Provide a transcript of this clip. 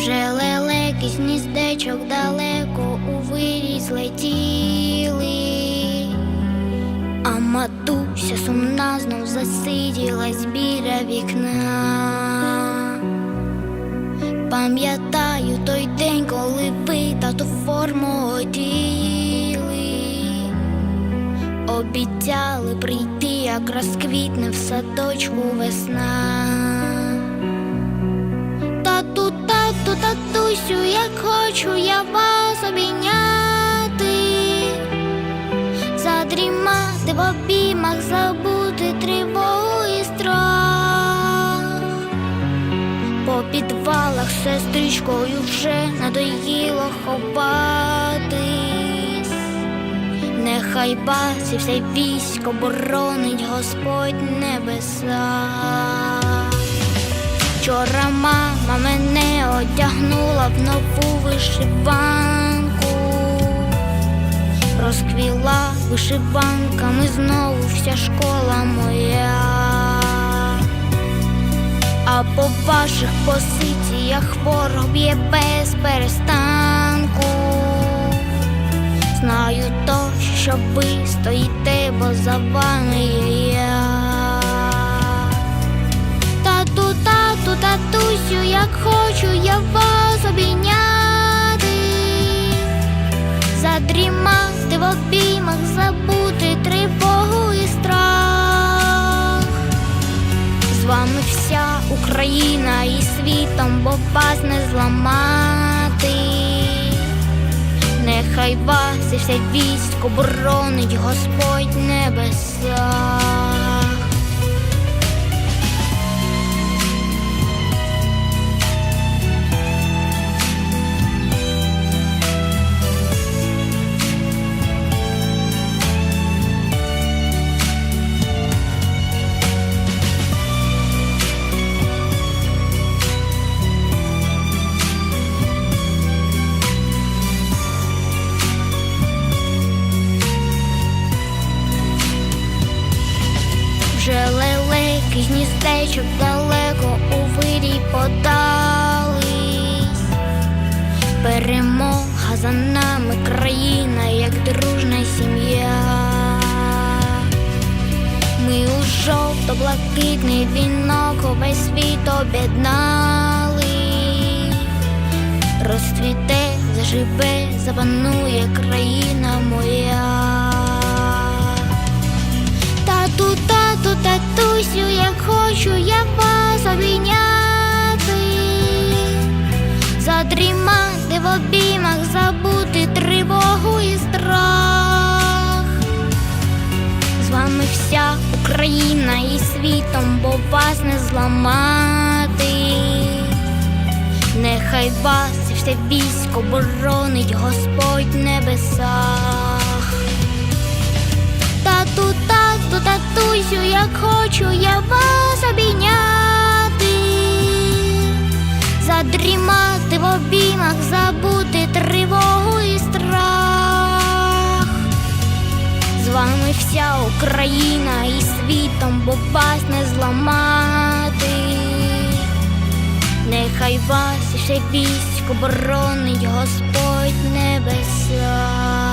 Вже лелеки з гніздечок далеко у вирій злетіли, а матуся сумна знов засиділась біля вікна. Пам'ятаю той день, коли ви тату форму оділи, обіцяли прийти, як розквітне в садочку весна. Татусю, як хочу я вас обійняти, задрімати в обіймах, забути тривогу і страх. По підвалах сестричкою вже надоїло ховатись. Нехай басі все військо боронить Господь небеса. Вчора мама мене одягнула в нову вишиванку, розквіла вишиванками знову вся школа моя. А по ваших позиціях ворог б'є без перестанку. Знаю точно, що ви стоїте, бо за вами є я. Обіймах, забути тривогу і страх. З вами вся Україна і світом, бо вас не зламати. Нехай вас і все військо боронить Господь небеса. З гніздечок далеко у вирій подались. Перемога за нами країна, як дружна сім'я. Ми у жовто-блакитний вінок увесь світ об'єднали. Розцвіте, заживе, запанує країна І світом, бо вас не зламати. Нехай вас все військо боронить Господь небесах. Тату, тату, татусю, як хочу я вас обійняти, задрімати в обіймах, вся Україна і світом, бо вас не зламати. Нехай вас ще військ військо боронить Господь в небесах.